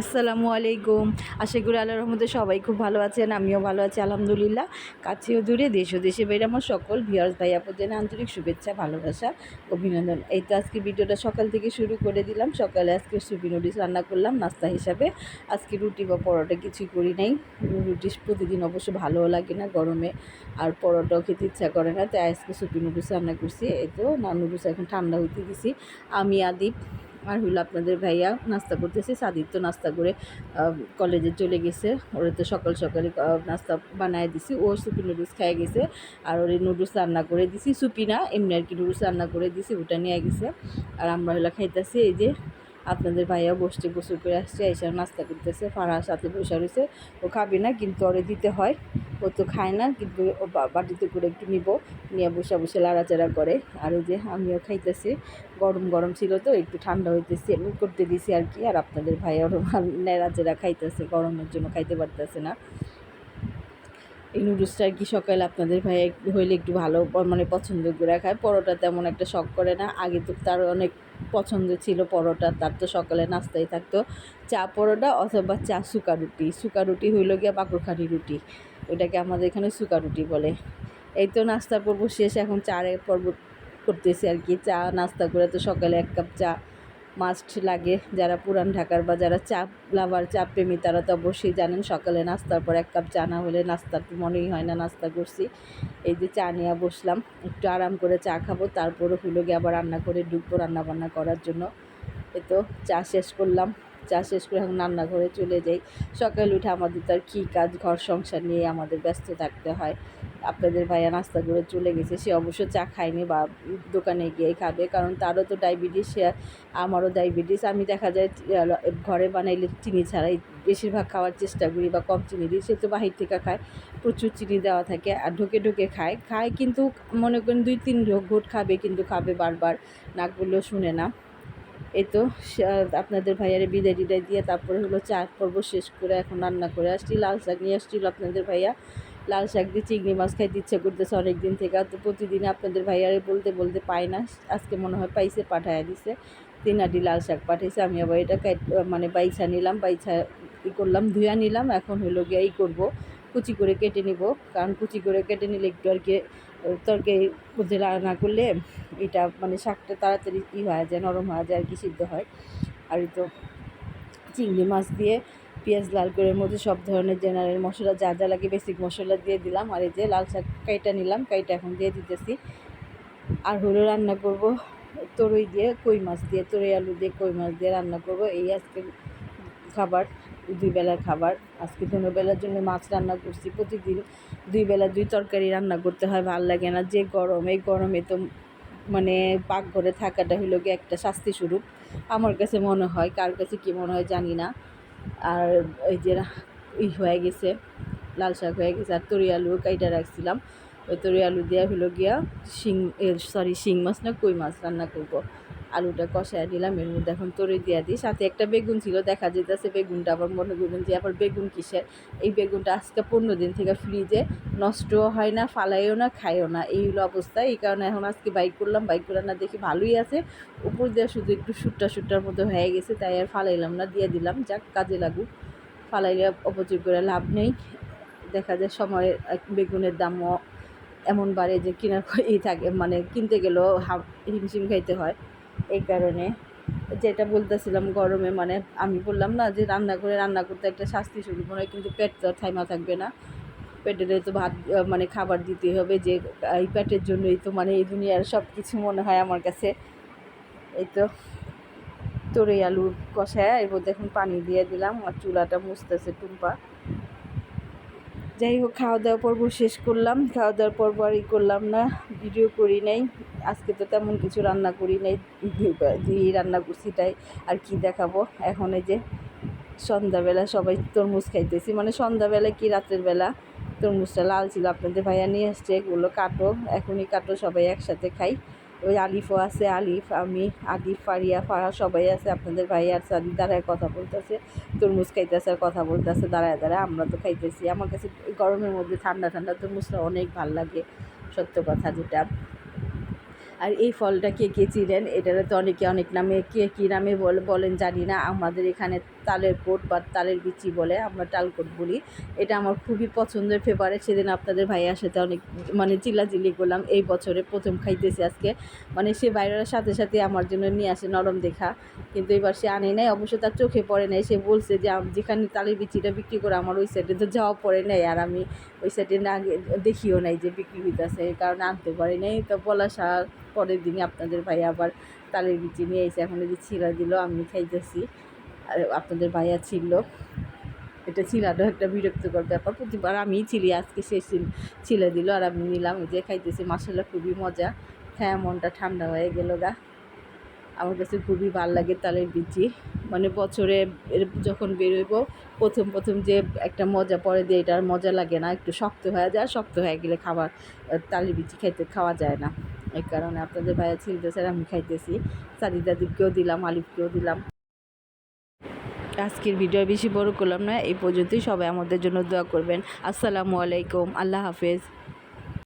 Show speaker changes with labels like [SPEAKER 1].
[SPEAKER 1] আসসালামু আলাইকুম। আশা করি আল্লাহ রহমতে সবাই খুব ভালো আছেন, আমিও ভালো আছি, আলহামদুলিল্লাহ। কাছেও দূরে দেশ ও দেশে বাইরে আমার সকল ভিউয়ার্স ভাই আপনাদের আন্তরিক শুভেচ্ছা, ভালোবাসা, অভিনন্দন। এই তো আজকে ভিডিওটা সকাল থেকে শুরু করে দিলাম। সকালে আজকে সুপি নুডলস রান্না করলাম, নাস্তা হিসাবে। আজকে রুটি বা পরোটা কিছুই করি নাই। রুটি প্রতিদিন অবশ্য ভালোও লাগে না গরমে, আর পরোটাও খেতে ইচ্ছা করে না, তাই আজকে সুপি নুডলস রান্না করছি। এই তো, না নুডলস এখন ঠান্ডা হইতে দিছি। আমি আদিপ আর হইল আপনাদের ভাইয়া নাস্তা করতেছে সাদির তো নাস্তা করে কলেজে চলে গেছে। ওরে তো সকাল সকালে নাস্তা বানায় দিছি। ও সুপি নুডলস খেয়ে গেছে। আর ওর নুডলস রান্না করে দিছি। সুপি না, এমনি আর কি নুডলস রান্না করে দিছি, ওটা নিয়ে গেছে। আর আমরা হইলা খাইতেছি এই যে, আপনাদের ভাইয়া বসতে গোসল করে আসছে এসে নাস্তা করতেছে। ফাড়ার সাথে বসে রয়েছে ও খাবে না, কিন্তু ওরে দিতে হয়। ও তো খায় না, কিন্তু বাটিতে করে একটু নিব। নিয়ে বসে বসে লাড়াচাড়া করে। আর এই যে আমিও খাইতেছি। গরম গরম ছিল তো, একটু ঠান্ডা হইতেছে। করতে দিছি আর কি। আর আপনাদের ভাই আরও নেড়াচেরা খাইতেছে। গরমের জন্য খাইতে পারতেছে না। এই নুডলসটা আর কি সকালে আপনাদের ভাই হইলে একটু ভালো মানে পছন্দ করে খায়। পরোটা তেমন একটা শখ করে না। আগে তো তার অনেক পছন্দ ছিল পরোটা, তার তো সকালে নাস্তাই থাকতো। চা পরোটা অথবা চা সুকা রুটি। সুকা রুটি হইল গিয়া বাঁকুড়খানি রুটি। ওইটাকে আমাদের এখানে সুকা রুটি বলে। এই তো নাস্তার পর্ব শেষ। এখন চারের পর্ব করতেছি আর কি। চা নাস্তা করে তো সকালে এক কাপ চা মাস্ট লাগে। যারা পুরান ঢাকার বা যারা চা লাভার, চা প্রেমী, তারা তো অবশ্যই জানেন সকালে নাস্তার পর এক কাপ চা না হলে নাস্তার তো মনেই হয় না নাস্তা করছি। এই যে চা নিয়ে বসলাম, একটু আরাম করে চা খাব তারপরে হলো গিয়ে আবার রান্না করে ঢুকবো রান্না বান্না করার জন্য। এ তো চা শেষ করলাম। চা শেষ করে এখন রান্নাঘরে চলে যাই। সকালে উঠে আমাদের তো আর কী কাজ, ঘর সংসার নিয়ে আমাদের ব্যস্ত থাকতে হয়। আপনাদের ভাইয়া নাস্তা করে চলে গেছে, সে অবশ্য চা খায়নি বা দোকানে গিয়ে খাবে, কারণ তারও তো ডায়াবেটিস, সে আমারও ডায়াবেটিস। আমি দেখা যায় ঘরে বানাইলে চিনি ছাড়াই বেশিরভাগ খাওয়ার চেষ্টা করি বা কম চিনি দিই। সে তো বাহির থেকে খায়, প্রচুর চিনি দেওয়া থাকে আর ঢোকে ঢোকে খায়। খায় কিন্তু মনে করেন দুই তিন ঘোট খাবে কিন্তু খাবে বারবার নাক বললেও শুনে না। এই তো আপনাদের ভাইয়ারে বিদায় টিদায় দিয়ে তারপরে হলো চার পর্ব শেষ করে এখন রান্না করে আসছি। লাল শাক নিয়ে আসছিল আপনাদের ভাইয়া। লাল শাক দিয়ে চিংড়ি মাছ খাইতে ইচ্ছে করতেছে অনেক দিন থেকে। তো প্রতিদিন আপনাদের ভাইয়ারে বলতে বলতে পাই না। আজকে মনে হয় পাইছে, পাঠায় দিছে। তিন আটি লাল শাক পাঠিয়েছে আমি আবার এটা মানে বাইছা নিলাম, বাইছা ই করলাম, ধুয়া নিলাম। এখন হলো গিয়ে ই করব, কুচি করে কেটে নিব। কারণ কুচি করে কেটে নিলে একটু আর কি তরকারি মধ্যে রান্না করলে এটা মানে শাকটা তাড়াতাড়ি ই হয়ে যায়, নরম হয়ে যায় আর কি, সিদ্ধ হয়। আর তো চিংড়ি মাছ দিয়ে পেঁয়াজ লাল করে মধ্যে সব ধরনের জেনারেল মশলা যা যা লাগে বেসিক মশলা দিয়ে দিলাম। আর এই যে লাল শাক কাইটা নিলাম, কাইটা এখন দিয়ে দিতেছি। আর হলো রান্না করব তরই দিয়ে কই মাছ দিয়ে, তরই আলু দিয়ে কই মাছ দিয়ে রান্না করব। এই আজকে খাবার দুই বেলার খাবার। আজকে দুনো বেলার জন্য মাছ রান্না করছি প্রতিদিন। দুই বেলা দুই তরকারি রান্না করতে হয়, ভালো লাগে না। যে গরম, এই গরমে তো মানে পাকঘরে থাকাটা হলো গিয়ে একটা শাস্তি স্বরূপ। আমার কাছে মনে হয়, কার কাছে কী মনে হয় জানি না। আর এই যে ই হয়ে গেছে, লাল শাক হয়ে গেছে, আর তরি আলু কাইটা রাখছিলাম। ওই তরি আলু দেওয়া হলো গিয়া শিং সরি শিং মাছ না, কই মাছ রান্না করব? আলুটা কষায় দিলাম এর মধ্যে এখন তরি দিয়া দিই। সাথে একটা বেগুন ছিল, দেখা যেতেছে বেগুনটা আবার মনে করবেন যে আবার বেগুন কিসের। এই বেগুনটা আজকে পনেরো দিন থেকে ফ্রিজে নষ্টও হয় না, ফালাইও না খায়ও না। এই হলো অবস্থা। এই কারণে এখন আজকে বাইক করলাম। বাইক করে না দেখি ভালোই আছে। উপর দিয়ে শুধু একটু সুট্টা সুট্টার মতো হয়ে গেছে, তাই আর ফালাইলাম না, দিয়ে দিলাম। যাক, কাজে লাগুক। ফালাইলে অপচয় করে লাভ নেই। দেখা যায় সময়ের বেগুনের দামও এমন বাড়ে যে কেনার ই থাকে। মানে কিনতে গেলেও হাফ হিমশিম খাইতে হয়। এই কারণে যেটা বলতেছিলাম গরমে মানে আমি বললাম না যে রান্না করে রান্না করতে একটা শাস্তি শুরু মনে হয় কিন্তু পেট তো আর থাইমা থাকবে না। পেটের তো ভাত মানে খাবার দিতে হবে, যে এই পেটের জন্যই তো মানে এই দুনিয়ার সব কিছু মনে হয় আমার কাছে। এই তো তরই আলু কষায়, এর মধ্যে এখন পানি দিয়ে দিলাম, আর চুলাটা মুছতেছে টুম্পা। যাই হোক খাওয়া দাওয়া পর্ব শেষ করলাম। খাওয়া দাওয়ার পর্ব আর ই করলাম না, ভিডিও করি নাই। আজকে তো তেমন কিছু রান্না করি নাই দিয়ে রান্না করছি তাই আর কি দেখাবো। এখন এই যে সন্ধ্যাবেলা সবাই তরমুজ খাইতেছি। মানে সন্ধ্যাবেলা কি, রাতের বেলা? তরমুজটা লাল ছিল। আপনাদের ভাইয়া নিয়ে আসছে, এগুলো কাটো। এখনই কাটো, সবাই একসাথে খাই। ওই আলিফও আছে, আলিফ, আমি আলিফ ফারিয়া, ফারা সবাই আছে। আপনাদের ভাই আর সাদি দাঁড়ায় কথা বলতেছে, তরমুজ খাইতেছে আর কথা বলতেছে, দাঁড়ায় দাঁড়ায় আমরা তো খাইতেছি। আমার কাছে গরমের মধ্যে ঠান্ডা ঠান্ডা তরমুজটা অনেক ভালো লাগে, সত্য কথা যেটা। আর এই ফলটা কে কে চিনেন? এটারে তো অনেকে, অনেক নামে কে কী নামে বল- বলেন জানি না। আমাদের এখানে তালের কোট বা তালের বিচি বলে আমরা টালকোট বলি। এটা আমার খুবই পছন্দের ফেভারিট সেদিন আপনাদের ভাইয়ার সাথে অনেক মানে চিল্লাচিল্লি করলাম। এই বছরে প্রথম খাইতেছি আজকে। মানে সে বাইরের সাথে সাথে আমার জন্য নিয়ে আসে নরম দেখা। কিন্তু এবার সে আনে নাই, অবশ্য তার চোখে পড়ে নাই। সে বলছে যে যেখানে তালের বিচিটা বিক্রি করে আমার ওই সাইডে তো যাওয়া পড়ে নাই। আর আমি ওই সাইডে না দেখিও নাই যে বিক্রি হইতেছে। কারণে আনতে পারি নাই। তো পলাশা পরের দিনে আপনাদের ভাই আবার তালের বিচি নিয়ে এসে এখন যে ছিঁড়া দিল, আমি খাইতেছি। আর আপনাদের ভাইয়া ছিল এটা ছিলাটা একটা বিরক্তিকর ব্যাপার। প্রতিবার আমিই ছিলি আজকে সে ছিলে দিল আর আমি নিলাম। যে খাইতেছি মাসাল্লাহ খুবই মজা। হ্যাঁ মনটা ঠান্ডা হয়ে গেল গা। আমার কাছে খুবই ভালো লাগে তালের বিচি। মানে বছরে যখন বেরোবো প্রথম প্রথম যে একটা মজা পরে দিয়ে এটা আর মজা লাগে না। একটু শক্ত হয়ে যায় শক্ত হয়ে গেলে খাবার, তালের বিচি খাইতে খাওয়া যায় না। এই কারণে আপনাদের ভাইয়া স্যার আমি খাইতেছি। সাদি দাদিকেও দিলাম, আলিফকেও দিলাম। আজকের ভিডিও বেশি বড় করলাম না, এই পর্যন্তই সবাই আমাদের জন্য দোয়া করবেন। আসসালামু আলাইকুম, আল্লাহ হাফেজ।